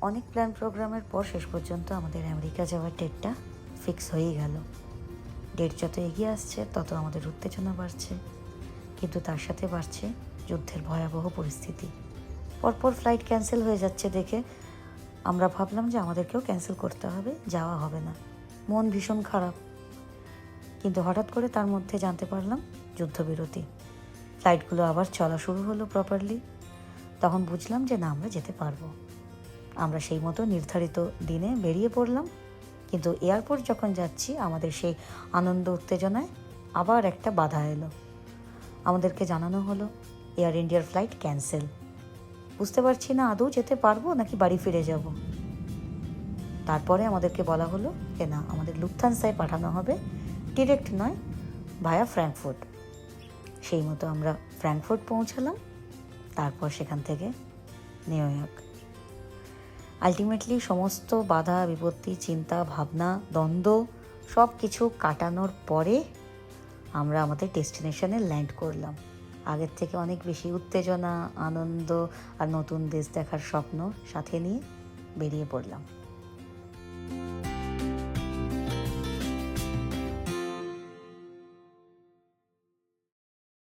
অনেক প্ল্যান প্রোগ্রামের পর শেষ পর্যন্ত আমাদের আমেরিকা যাওয়ার ডেটটা ফিক্স হয়েই গেল। ডেট যত এগিয়ে আসছে, তত আমাদের উত্তেজনা বাড়ছে। কিন্তু তার সাথে বাড়ছে যুদ্ধের ভয়াবহ পরিস্থিতি। পরপর ফ্লাইট ক্যান্সেল হয়ে যাচ্ছে দেখে আমরা ভাবলাম যে আমাদেরকেও ক্যান্সেল করতে হবে, যাওয়া হবে না। মন ভীষণ খারাপ। কিন্তু হঠাৎ করে তার মধ্যে জানতে পারলাম যুদ্ধবিরতি। ফ্লাইটগুলো আবার চলা শুরু হলো প্রপারলি তখন বুঝলাম যে না, আমরা যেতে পারব। আমরা সেই মতো নির্ধারিত দিনে বেরিয়ে পড়লাম। কিন্তু এয়ারপোর্ট যখন যাচ্ছি, আমাদের সেই আনন্দ উত্তেজনায় আবার একটা বাধা এলো। আমাদেরকে জানানো হলো, এয়ার ইন্ডিয়ার ফ্লাইট ক্যান্সেল। বুঝতে পারছি না আদৌ যেতে পারব নাকি বাড়ি ফিরে যাব। তারপরে আমাদেরকে বলা হলো যে না, আমাদের লুফথানসায় পাঠানো হবে। ডিরেক্ট নয়, ভায়া ফ্র্যাঙ্কফুর্ট। সেই মতো আমরা ফ্র্যাঙ্কফুর্ট পৌঁছালাম। তারপর সেখান থেকে নিউ ইয়র্ক। আলটিমেটলি সমস্ত বাধা, বিপত্তি, চিন্তা, ভাবনা, দ্বন্দ্ব সব কিছু কাটানোর পরে আমরা আমাদের ডেস্টিনেশনে ল্যান্ড করলাম। আগের থেকে অনেক বেশি উত্তেজনা, আনন্দ আর নতুন দেশ দেখার স্বপ্ন সাথে নিয়ে বেরিয়ে পড়লাম।